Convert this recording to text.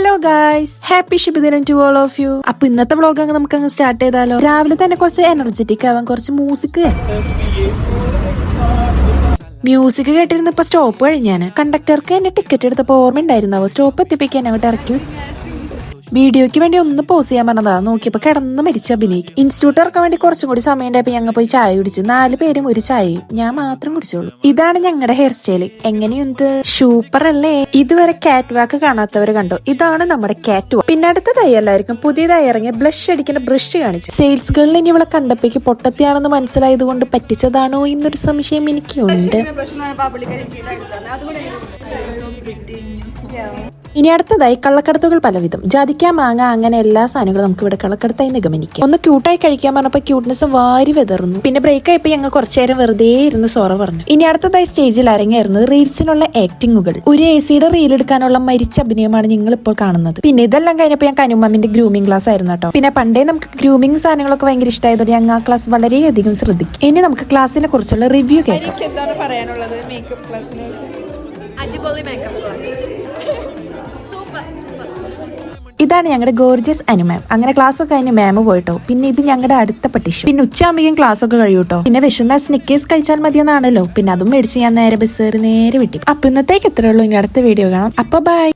Hello guys happy ഷിബിദിനം to all of you അപ്പൊ ഇന്നത്തെ വ്ളോഗ് അങ്ങ് നമുക്ക് അങ്ങ് സ്റ്റാർട്ട് ചെയ്താലോ? രാവിലെ തന്നെ കുറച്ച് എനർജറ്റിക് ആവാൻ കുറച്ച് മ്യൂസിക് മ്യൂസിക് കേട്ടിരുന്നപ്പോ സ്റ്റോപ്പ് കഴിഞ്ഞാണ് കണ്ടക്ടർക്ക് എന്റെ ടിക്കറ്റ് എടുത്തപ്പോ ഓർമ്മ ഉണ്ടായിരുന്നാവോ സ്റ്റോപ്പ് എത്തിപ്പിക്കാൻ അങ്ങോട്ട് ഇറക്കി. വീഡിയോയ്ക്ക് വേണ്ടി ഒന്ന് പോസ് ചെയ്യാൻ പറഞ്ഞതാ. നോക്കിയപ്പോ കിടന്ന് മരിച്ച അഭിനയിക്ക് ഇൻസ്റ്റിറ്റ്യൂട്ട് ഇറക്കാൻ വേണ്ടി കുറച്ചും കൂടി സമയം ഉണ്ടായപ്പോ ഞങ്ങൾ പോയി ചായ കുടിച്ചു. നാല് പേരും ഒരു ചായയും ഞാൻ മാത്രം കുടിച്ചോളൂ ഇതാണ് ഞങ്ങളുടെ ഹെയർ സ്റ്റൈൽ എങ്ങനെയുണ്ട്? സൂപ്പർ അല്ലേ? ഇതുവരെ കാറ്റ് വാക്ക് കാണാത്തവർ കണ്ടോ? ഇതാണ് നമ്മുടെ കാറ്റ് വാക്ക് പിന്നെ അടുത്തതായി എല്ലാവർക്കും പുതിയതായി ഇറങ്ങിയ ബ്ലഷ് അടിക്കുന്ന ബ്രഷ് കാണിച്ചു. സെയിൽസ് ഗേളിൽ ഇനി ഇവളെ കണ്ടപ്പേക്ക് പൊട്ടത്തിയാണെന്ന് മനസ്സിലായത് കൊണ്ട് പറ്റിച്ചതാണോ എന്നൊരു സംശയം എനിക്കുണ്ട്. ഇനി അടുത്തതായി കള്ളക്കടത്തുകൾ പലവിധം. ജാതിക്ക മാങ്ങ അങ്ങനെ എല്ലാ സാധനങ്ങളും നമുക്ക് ഇവിടെ കള്ളക്കടത്തായി നിഗമനിക്കാം ഒന്ന് ക്യൂട്ടായി കഴിക്കാൻ പറഞ്ഞപ്പോ ക്യൂട്ട്നെസ് വാരി വെതറുന്നു. പിന്നെ ബ്രേക്ക് ആയപ്പോ ഞങ്ങൾ കുറച്ചു നേരം വെറുതെ ഇരുന്ന് സോറ പറഞ്ഞു. ഇനി അടുത്തതായി സ്റ്റേജിൽ അരങ്ങേറുന്നത് റീൽസിനുള്ള ആക്ടിങ്ങുകൾ ഒരു എ സിയുടെ റീൽ എടുക്കാനുള്ള മരിച്ച അഭിനയമാണ് ഞങ്ങൾ ഇപ്പോൾ കാണുന്നത്. പിന്നെ ഇതെല്ലാം കഴിഞ്ഞപ്പോൾ ഞാൻ കനുമാമിന്റെ ഗ്രൂമിംഗ് ക്ലാസ് ആയിരുന്നു കേട്ടോ. പിന്നെ പണ്ടേ നമുക്ക് ഗ്രൂമിംഗ് സാധനങ്ങളൊക്കെ ഭയങ്കര ഇഷ്ടമായതോടെ ഞങ്ങൾ ആ ക്ലാസ് വളരെയധികം ശ്രദ്ധിക്കും. ഇനി നമുക്ക് ക്ലാസ്സിനെ കുറിച്ചുള്ള റിവ്യൂ കേൾക്കാം. എന്താണ് പറയാനുള്ളത് മേക്കപ്പ് അടിപൊളി മേക്കപ്പ് ക്ലാസ് ഇതാണ് ഞങ്ങളുടെ ഗോർജിയസ് അനു മാം അങ്ങനെ ക്ലാസ് ഒക്കെ കഴിഞ്ഞ് മാം പോയിട്ടോ. പിന്നെ ഇത് ഞങ്ങളുടെ അടുത്ത പട്ടിഷു പിന്നെ ഉച്ചയാകുമ്പോഴേക്കും ക്ലാസ് ഒക്കെ കഴിയൂട്ടോ പിന്നെ വിശന്ന സ്നിക്കേഴ്സ് കഴിച്ചാൽ മതിയെന്നാണല്ലോ. പിന്നെ അതും മേടിച്ച് ഞാൻ നേരെ ബസ് കയറി നേരെ വിട്ടി അപ്പൊ ഇന്നത്തേക്ക് എത്രയുള്ളൂ ഇനി അടുത്ത വീഡിയോ കാണാം. അപ്പൊ ബൈ